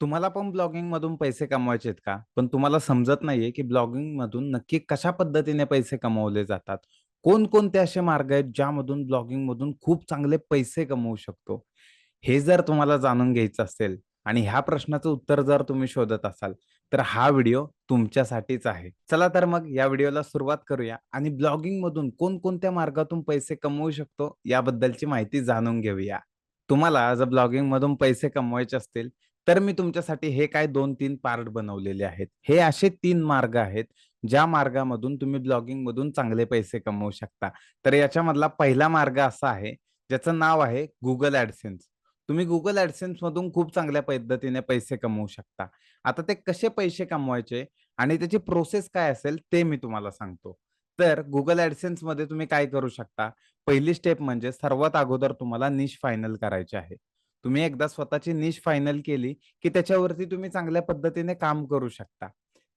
तुम्हाला पण ब्लॉगिंग मधून पैसे कमवायचे आहेत का? पण तुम्हाला समजत नाहीये, की ब्लॉगिंग मधून नक्की कशा पद्धतीने पैसे कमवले जातात? कोणकोणते असे मार्ग आहेत, ज्यामधून ब्लॉगिंग मधून खूप चांगले पैसे कमवू शकतो? हे जर तुम्हाला जाणून घ्यायचं असेल आणि ह्या प्रश्नाचं उत्तर जर तुम्ही शोधत असाल, तर हा व्हिडिओ तुमच्यासाठीच आहे. चला तर मग या व्हिडिओला सुरुवात करूया आणि ब्लॉगिंग मधून कोणकोणत्या मार्गातून पैसे कमवू शकतो, याबद्दलची माहिती जाणून घेऊया. तुम्हाला जर ब्लॉगिंग मधून पैसे कमवायचे असतील, तर मी तुमच्यासाठी हे काय 2-3 पार्ट बनवलेले आहेत. हे असे तीन मार्ग आहेत, ज्या मार्गामधून तुम्ही ब्लॉगिंग मधून चांगले पैसे कमवू शकता. तर याच्यामधला पहिला मार्ग असा आहे, ज्याचं नाव आहे गुगल ऍडसेन्स तुम्ही गुगल ऍडसेन्स मधून खूप चांगल्या पद्धतीने पैसे कमवू शकता. आता ते कसे पैसे कमवायचे आणि त्याची प्रोसेस काय असेल, ते मी तुम्हाला सांगतो. तर गुगल ऍडसेन्समध्ये तुम्ही काय करू शकता, पहिली स्टेप म्हणजे सर्वात अगोदर तुम्हाला निश फायनल करायची आहे. तुम्ही एकदा स्वतःची निश फायनल केली, की त्याच्यावरती तुम्ही चांगल्या पद्धतीने काम करू शकता.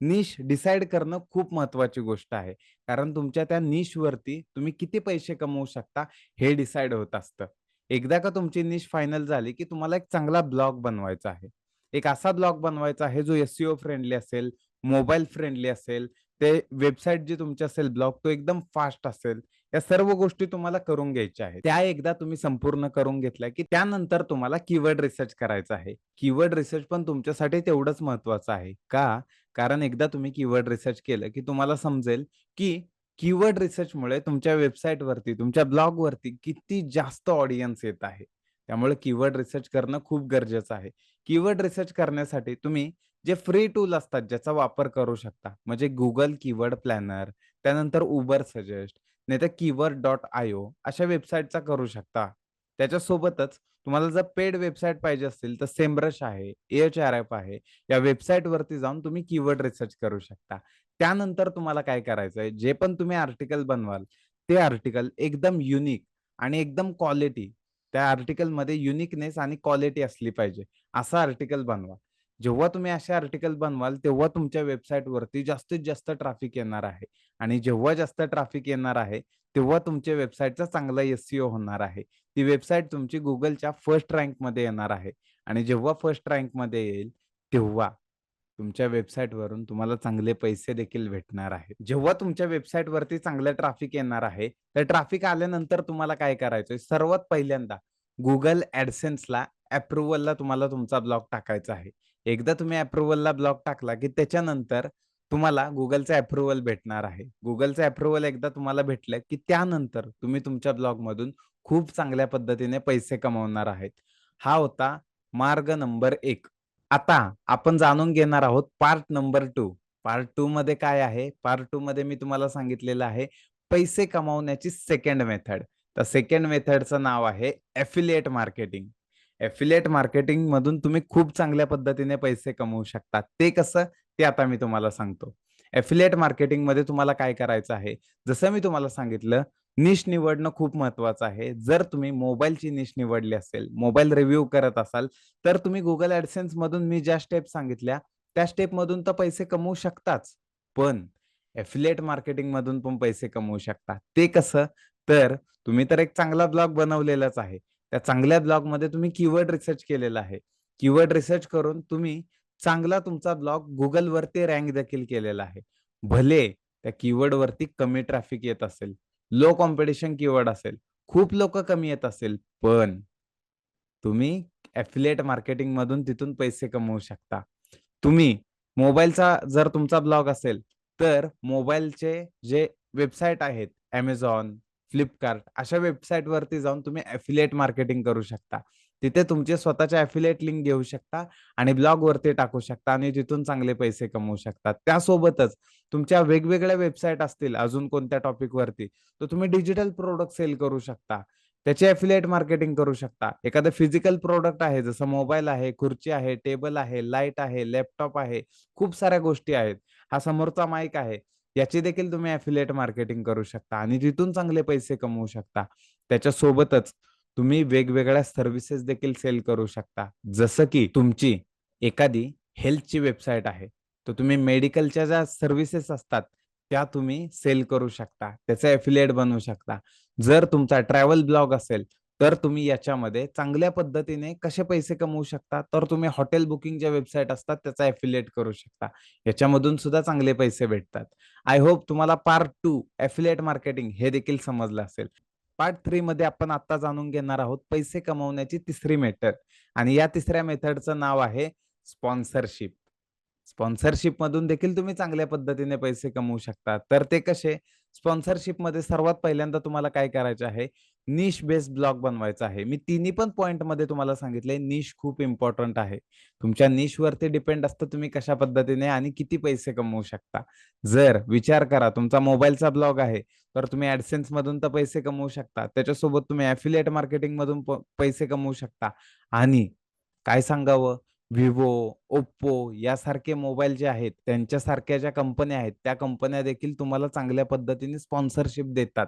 निश डिसाईड करणं खूप महत्वाची गोष्ट आहे. कारण तुमच्या त्या निशवरती तुम्ही किती पैसे कमवू शकता, हे डिसाईड होत असतं. एकदा का तुमची निश फायनल झाली, की तुम्हाला एक चांगला ब्लॉग बनवायचा आहे. एक असा ब्लॉग बनवायचा आहे, जो एससीओ फ्रेंडली असेल, मोबाईल फ्रेंडली असेल, ते वेबसाईट जी तुमची असेल ब्लॉग तो एकदम फास्ट असेल. या सर्व गोष्टी तुम्हाला करून घ्यायच्या आहेत. त्या एकदा तुम्ही संपूर्ण करून घेतल्या, की त्यानंतर तुम्हाला कीवर्ड रिसर्च करायचा आहे. कीवर्ड रिसर्च पण तुमच्यासाठी तेवढंच महत्त्वाचं आहे. का? कारण एकदा तुम्ही कीवर्ड रिसर्च केलं, की तुम्हाला समजेल, की कीवर्ड रिसर्चमुळे तुमच्या वेबसाईटवरती, तुमच्या ब्लॉगवरती किती जास्त ऑडियन्स येत आहे. त्यामुळे कीवर्ड रिसर्च करणं खूप गरजेचं आहे. कीवर्ड रिसर्च करण्यासाठी तुम्ही जे फ्री टूल असतात, ज्याचा वापर करू शकता. म्हणजे गुगल कीवर्ड प्लॅनर, त्यानंतर उबर सजेस्ट, नाहीतर कीवर्ड डॉट आय-ओ अशा वेबसाईटचा करू शकता. त्याच्यासोबतच तुम्हाला जर पेड वेबसाईट पाहिजे असतील, तर SEMrush आहे, एच एफ आहे. या वेबसाईटवरती जाऊन तुम्ही कीवर्ड रिसर्च करू शकता. त्यानंतर तुम्हाला काय करायचंय, जे पण तुम्ही आर्टिकल बनवाल, ते आर्टिकल एकदम युनिक आणि एकदम क्वालिटी त्या आर्टिकलमध्ये युनिकनेस आणि क्वालिटी असली पाहिजे, असं आर्टिकल बनवा. जेव्हा तुम्ही असे आर्टिकल बनवाल, तेव्हा तुमच्या वेबसाईटवरती जास्तीत जास्त ट्रॅफिक येणार आहे आणि जेव्हा जास्त ट्रॅफिक येणार आहे, तेव्हा तुमच्या वेबसाईटचा चांगला एससीयू होणार आहे. ती वेबसाईट तुमची गुगलच्या फर्स्ट रँकमध्ये येणार आहे आणि जेव्हा फर्स्ट रँकमध्ये येईल, तेव्हा तुमच्या वेबसाईटवरून तुम्हाला चांगले पैसे देखील भेटणार आहेत. जेव्हा तुमच्या वेबसाईटवरती चांगलं ट्रॅफिक येणार आहे, तर ट्रॅफिक आल्यानंतर तुम्हाला काय करायचंय, सर्वात पहिल्यांदा गुगल ऍडसेन्सला अप्रुव्हलला तुम्हाला तुमचा ब्लॉग टाकायचा आहे. एकदा तुम्ही अप्रुव्हलला ब्लॉग टाकला, की त्याच्यानंतर तुम्हाला गुगलचं अप्रुव्हल भेटणार आहे. गुगलचं अप्रुव्हल एकदा तुम्हाला भेटलं, की त्यानंतर तुम्ही तुमच्या ब्लॉगमधून खूप चांगल्या पद्धतीने पैसे कमवणार आहेत. हा होता मार्ग नंबर एक आता आपण जाणून घेणार आहोत part number two part two मध्ये काय आहे? पार्ट टू मध्ये मी तुम्हाला सांगितलेलं आहे, पैसे कमावण्याची सेकंड मेथड. तर सेकंड मेथडचं नाव आहे एफिलिएट मार्केटिंग. एफिलिएट मार्केटिंगमधून तुम्ही खूप चांगल्या पद्धतीने पैसे कमवू शकता. ते कसं? ते आता मी तुम्हाला सांगतो. एफिलिएट मार्केटिंगमध्ये तुम्हाला काय करायचं आहे? जसं मी तुम्हाला सांगितलं, निश निवडणं खूप महत्वाचं आहे. जर तुम्ही मोबाईलची निश निवडली असेल, मोबाईल रिव्ह्यू करत असाल, तर तुम्ही गुगल ऍडसेन्स मधून मी ज्या स्टेप सांगितल्या, त्या स्टेप मधून तर पैसे कमवू शकताच. पण एफिलेट मार्केटिंग मधून पण पैसे कमवू शकता. ते कसं? तर तुम्ही तर एक चांगला ब्लॉग बनवलेलाच आहे. त्या चांगल्या ब्लॉगमध्ये तुम्ही कीवर्ड रिसर्च केलेला आहे. कीवर्ड रिसर्च करून तुम्ही चांगला तुमचा ब्लॉग गुगलवरती रँक देखील केलेला आहे. भले त्या कीवर्डवरती कमी ट्रॅफिक येत असेल, लो कॉम्पिटिशन कीवर्ड असेल, खूप लोक कमी येत असेल, पण तुम्ही एफिलेट मार्केटिंग मधून तिथून पैसे कमवू शकता. तुम्ही मोबाईलचा जर तुमचा ब्लॉग असेल, तर मोबाईलचे जे वेबसाईट आहेत अमेझॉन फ्लिपकार्ट अशा वेबसाईट वरती जाऊन तुम्ही ऍफिलेट मार्केटिंग करू शकता. तिथे तुमचे स्वतःचे अफिलिएट लिंक घेऊ शकता आणि ब्लॉग वरती टाकू शकता आणि तिथून चांगले पैसे कमवू शकता. त्यासोबतच तुमच्या वेगवेगळ्या वेबसाईट असतील अजून कोणत्या टॉपिकवरती, तर तुम्ही डिजिटल प्रोडक्ट सेल करू शकता. त्याचे अफिलिएट मार्केटिंग करू शकता. एखादं फिजिकल प्रोडक्ट आहे, जसं मोबाईल आहे, खुर्ची आहे, टेबल आहे, लाइट आहे, लॅपटॉप आहे, खूप साऱ्या गोष्टी आहेत. हा समोरचा माईक आहे, याची देखील तुम्ही अफिलिएट मार्केटिंग करू शकता आणि तिथून चांगले पैसे कमवू शकता. त्याच्यासोबतच तुम्ही वेगवेगळ्या सर्व्हिसेस देखील सेल करू शकता. जसं की तुमची एखादी हेल्थची वेबसाईट आहे, तर तुम्ही मेडिकलच्या ज्या सर्व्हिसेस असतात, त्या तुम्ही सेल करू शकता. त्याचा एफिलिएट बनवू शकता. जर तुमचा ट्रॅव्हल ब्लॉग असेल, तर तुम्ही याच्यामध्ये चांगल्या पद्धतीने कसे पैसे कमवू शकता तर तुम्ही हॉटेल बुकिंगच्या वेबसाईट असतात त्याचा एफिलिएट करू शकता याच्यामधून सुद्धा चांगले पैसे भेटतात आय होप तुम्हाला पार्ट टू एफिलिएट मार्केटिंग हे देखील समजलं असेल पार्ट थ्री मध्ये आपण आता जाणून घेणार आहोत पैसे कमवण्याची तिसरी मेथड. आणि या तिसऱ्या मेथडचं नाव आहे स्पॉन्सरशिप. स्पॉन्सरशिप मधून देखील तुम्ही चांगल्या पद्धतीने पैसे कमवू शकता. तर ते कसे? स्पॉन्सरशिपमध्ये सर्वात पहिल्यांदा तुम्हाला काय करायचे आहे? निश बेस्ड ब्लॉग बनवायचा आहे. मी तिन्ही पण पॉइंटमध्ये तुम्हाला सांगितले निश खूप इम्पॉर्टंट आहे. तुमच्या निश वरती डिपेंड असतं तुम्ही कशा पद्धतीने आणि किती पैसे कमवू शकता. जर विचार करा तुमचा मोबाईलचा ब्लॉग आहे तर तुम्ही ऍडसेन्स मधून तर पैसे कमवू शकता. त्याच्यासोबत तुम्ही ऍफिलिएट मार्केटिंग मधून पैसे कमवू शकता. आणि काय सांगावं? विवो ओप्पो यासारखे मोबाईल जे आहेत त्यांच्यासारख्या ज्या कंपन्या आहेत त्या कंपन्या देखील तुम्हाला चांगल्या पद्धतीने स्पॉन्सरशिप देतात.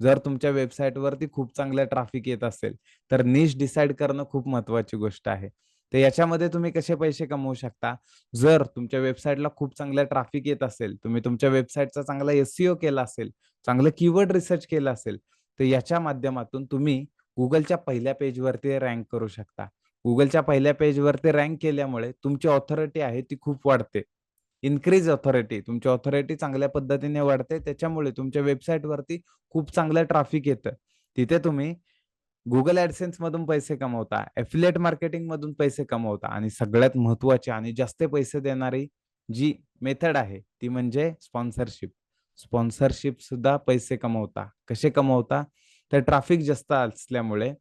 जर तुमच्या वेबसाईटवरती खूप चांगलं ट्रॅफिक येत असेल तर निश डिसाईड करणं खूप महत्वाची गोष्ट आहे. तर याच्यामध्ये तुम्ही कसे पैसे कमवू शकता? जर तुमच्या वेबसाईटला खूप चांगलं ट्रॅफिक येत असेल तुम्ही तुमच्या वेबसाईटचा चांगला एसईओ केला असेल चांगलं कीवर्ड रिसर्च केलं असेल तर याच्या माध्यमातून तुम्ही गुगलच्या पहिल्या पेजवरती रँक करू शकता. गुगलच्या पहिल्या पेजवरती रँक केल्यामुळे तुमची ऑथॉरिटी आहे ती खूप वाढते. इन्क्रीज ऑथॉरिटी तुमची ऑथॉरिटी चांगल्या पद्धतीने वाढते. त्याच्यामुळे तुमच्या वेबसाईटवरती खूप चांगलं ट्रॅफिक येतं. तिथे तुम्ही गुगल ऍडसेन्स मधून पैसे कमवता एफिलेट मार्केटिंग मधून पैसे कमवता आणि सगळ्यात महत्वाची आणि जास्त पैसे देणारी जी मेथड आहे ती म्हणजे स्पॉन्सरशिप स्पॉन्सरशिप सुद्धा पैसे कमवता. कसे कमवता? तर ट्रॅफिक जास्त असल्यामुळे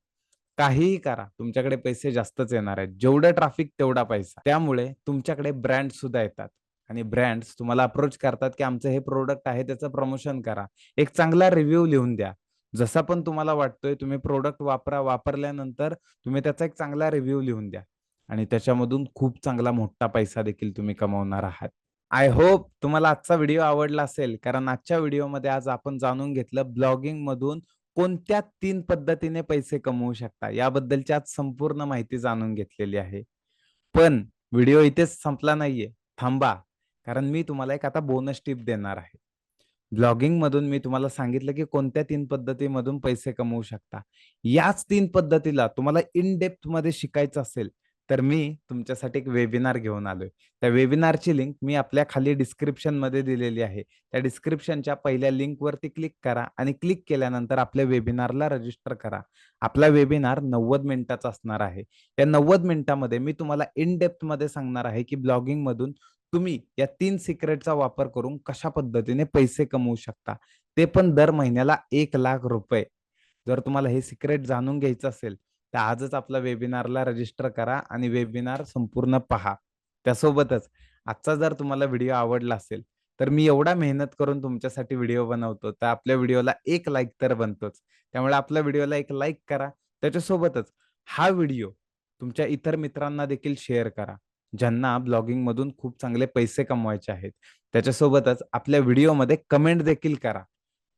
काहीही करा. तुमच्याकडे पैसे जास्तच येणार आहेत. जेवढं ट्रॅफिक तेवढा पैसा. त्यामुळे तुमच्याकडे ब्रँड सुद्धा येतात. आणि ब्रँड्स तुम्हाला अप्रोच करतात की आमचं हे प्रोडक्ट आहे त्याचं प्रमोशन करा. एक चांगला रिव्ह्यू लिहून द्या. जसा पण तुम्हाला वाटतोय तुम्ही प्रोडक्ट वापरा वापरल्यानंतर तुम्ही त्याचा एक चांगला रिव्ह्यू लिहून द्या. आणि त्याच्यामधून खूप चांगला मोठा पैसा देखील तुम्ही कमवणार आहात. आय होप तुम्हाला आजचा व्हिडिओ आवडला असेल कारण आजच्या व्हिडिओमध्ये आज आपण जाणून घेतलं ब्लॉगिंग मधून कोणत्या तीन पद्धतीने पैसे कमवू शकता याबद्दलची आज संपूर्ण माहिती जाणून घेतलेली आहे. पण व्हिडिओ इथेच संपला नाहीये. थांबा. कारण मी तुम्हाला एक आता बोनस टिप देणार आहे. ब्लॉगिंग मधून मी तुम्हाला सांगितलं की कोणत्या तीन पद्धतीमधून पैसे कमवू शकता? याच तीन पद्धतीला तुम्हाला इन डेप्थमध्ये शिकायचं असेल तर मी तुमच्यासाठी एक वेबिनार घेऊन आलोय. त्या वेबिनारची लिंक मी आपल्या खाली डिस्क्रिप्शनमध्ये दिलेली आहे. त्या डिस्क्रिप्शनच्या पहिल्या लिंक वरती क्लिक करा आणि क्लिक केल्यानंतर आपल्या वेबिनारला रजिस्टर करा. आपला वेबिनार नव्वद मिनिटाचा असणार आहे. या नव्वद मिनिटामध्ये मी तुम्हाला इन डेप्थमध्ये सांगणार आहे की ब्लॉगिंग मधून तुम्ही या तीन सिक्रेटचा वापर करून कशा पद्धतीने पैसे कमवू शकता? ते पण दर महिन्याला एक लाख रुपये. जर तुम्हाला हे सिक्रेट जाणून घ्यायचं असेल तर आजच आपल्या वेबिनारला रजिस्टर करा आणि वेबिनार संपूर्ण पहा. त्यासोबतच आजचा जर तुम्हाला व्हिडिओ आवडला असेल तर मी एवढा मेहनत करून तुमच्यासाठी व्हिडिओ बनवतो तर आपल्या व्हिडिओला एक लाईक तर बनतोच. त्यामुळे आपल्या व्हिडिओला एक लाईक करा. त्याच्यासोबतच हा व्हिडिओ तुमच्या इतर मित्रांना देखील शेअर करा. ज्यांना ब्लॉगिंग मधून खूप चांगले पैसे कमवायचे आहेत. त्याच्यासोबतच आपल्या व्हिडिओमध्ये कमेंट देखील करा.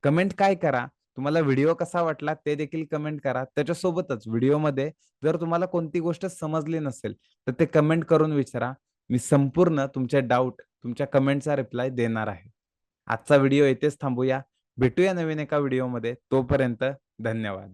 कमेंट काय करा? तुम्हाला व्हिडिओ कसा वाटला ते देखील कमेंट करा. त्याच्यासोबतच व्हिडिओमध्ये जर तुम्हाला कोणती गोष्ट समजली नसेल तर ते कमेंट करून विचारा. मी संपूर्ण तुमचे डाऊट तुमच्या कमेंटचा रिप्लाय देणार आहे. आजचा व्हिडिओ येथेच थांबूया. भेटूया नवीन एका व्हिडिओमध्ये. तोपर्यंत धन्यवाद.